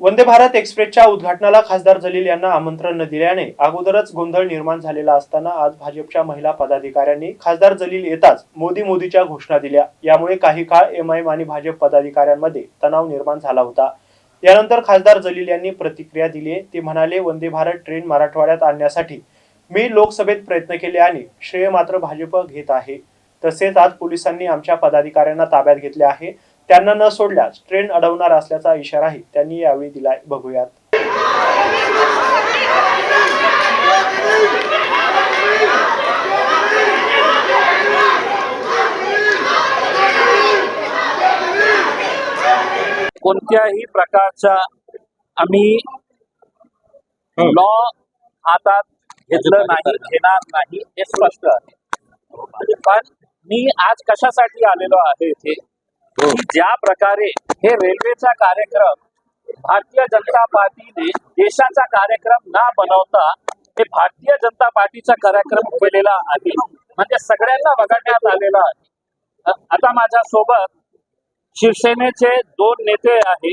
वंदे भारत एक्सप्रेसच्या उद्घाटनाला खासदार जलील यांना आमंत्रण न दिल्याने अगोदरच गोंधळ निर्माण झालेला असताना आज भाजपच्या महिला पदाधिकाऱ्यांनी खासदार जलील येताच मोदी मोदीच्या घोषणा दिल्या. यामुळे काही काळ एमआयएम आणि भाजप पदाधिकाऱ्यांमध्ये तणाव निर्माण झाला होता. यानंतर खासदार जलील यांनी प्रतिक्रिया दिली. ते म्हणाले वंदे भारत ट्रेन मराठवाड्यात आणण्यासाठी मी लोकसभेत प्रयत्न केले आणि श्रेय मात्र भाजप घेत आहे. तसेच आज पोलिसांनी आमच्या पदाधिकाऱ्यांना ताब्यात घेतले आहे. त्यांना न सोडल्यास ट्रेन अडवणार असल्याचा इशाराही त्यांनी यावेळी दिलाय. बघूयात. कोणत्याही प्रकारचा आम्ही लॉ हातात घेतलं नाही घेणार नाही हे स्पष्ट आहे. पण मी आज कशासाठी आलेलो आहे इथे? हो. ज्या प्रकारे हे रेल्वेचा कार्यक्रम भारतीय जनता पार्टीने देशाचा कार्यक्रम न बनवता हे भारतीय जनता पार्टीचा कार्यक्रम केलेला आहे. म्हणजे सगळ्यांना वगळण्यात आलेला आहे. आता माझ्या सोबत शिवसेनेचे दोन नेते आहे.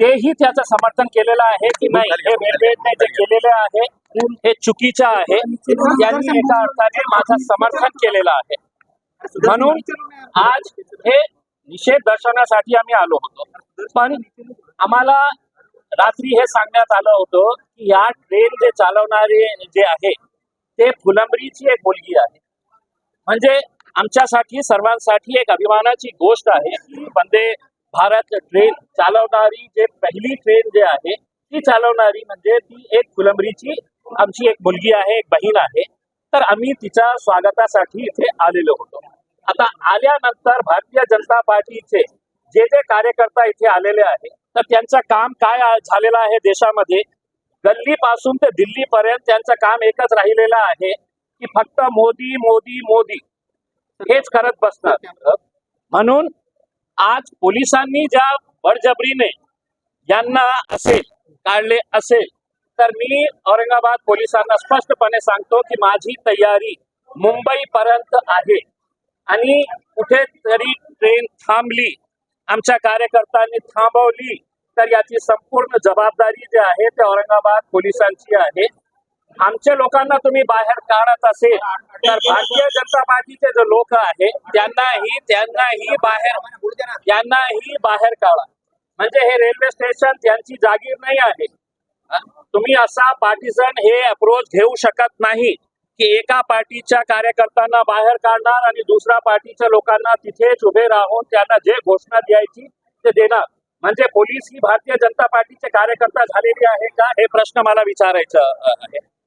तेही त्याचं समर्थन केलेलं आहे की नाही? हे रेल्वेने जे केलेले आहे हे चुकीचं आहे. त्यांनी एका अर्थाने माझं समर्थन केलेलं आहे. म्हणून आज हे निषेध दर्शवण्यासाठी आम्ही आलो होतो. पण आम्हाला रात्री हे सांगण्यात आलं होतं की या ट्रेन जे चालवणारे जे आहे ते फुलंबरीची एक मुलगी आहे. म्हणजे आमच्यासाठी सर्वांसाठी एक अभिमानाची गोष्ट आहे की वंदे भारत ट्रेन चालवणारी जे पहिली ट्रेन जे आहे ती चालवणारी म्हणजे ती एक फुलंबरीची आमची एक मुलगी आहे एक बहीण आहे. तर आम्ही तिच्या स्वागतासाठी इथे आलेलो होतो. आता आल्यानंतर भारतीय जनता पार्टीचे जे जे कार्यकर्ता इथे आलेले आहे तर त्यांचं काम काय झालेलं आहे देशामध्ये? गल्ली पासून ते दिल्ली पर्यंत त्यांचं काम एकच राहिलेलं आहे की फक्त मोदी मोदी मोदी. हेच करत बसणार म्हणून आज पोलिसांनी ज्या बळजबरीने यांना असेल काढले असेल तर मी औरंगाबाद पोलिसांना स्पष्टपणे सांगतो की माझी तयारी मुंबई पर्यंत आहे. आणि कुठेतरी ट्रेन थांबली. आमच्या कार्यकर्त्यांनी थांबवली. तर याची संपूर्ण जबाबदारी जी आहे ते औरंगाबाद पोलिसांची आहे. आमच्या लोकांना तुम्ही बाहेर काढत असेल तर भारतीय जनता पार्टीचे जे लोक आहेत त्यांनाही त्यांनाही बाहेर त्यांनाही बाहेर काढा. म्हणजे हे रेल्वे स्टेशन त्यांची जागीर नाही आहे. तुम्ही असा पार्टीजन हे अप्रोच घेऊ शकत नाही. की एका पार्टीच्या कार्यकर्त्यांना बाहेर काढणार आणि दुसऱ्या पार्टीच्या लोकांना तिथेच उभे राहून त्यांना जे घोषणा द्यायची ते देणार. म्हणजे पोलीस ही भारतीय जनता पार्टीचे कार्यकर्ता झालेली आहे का? हे प्रश्न मला विचारायचं आहे.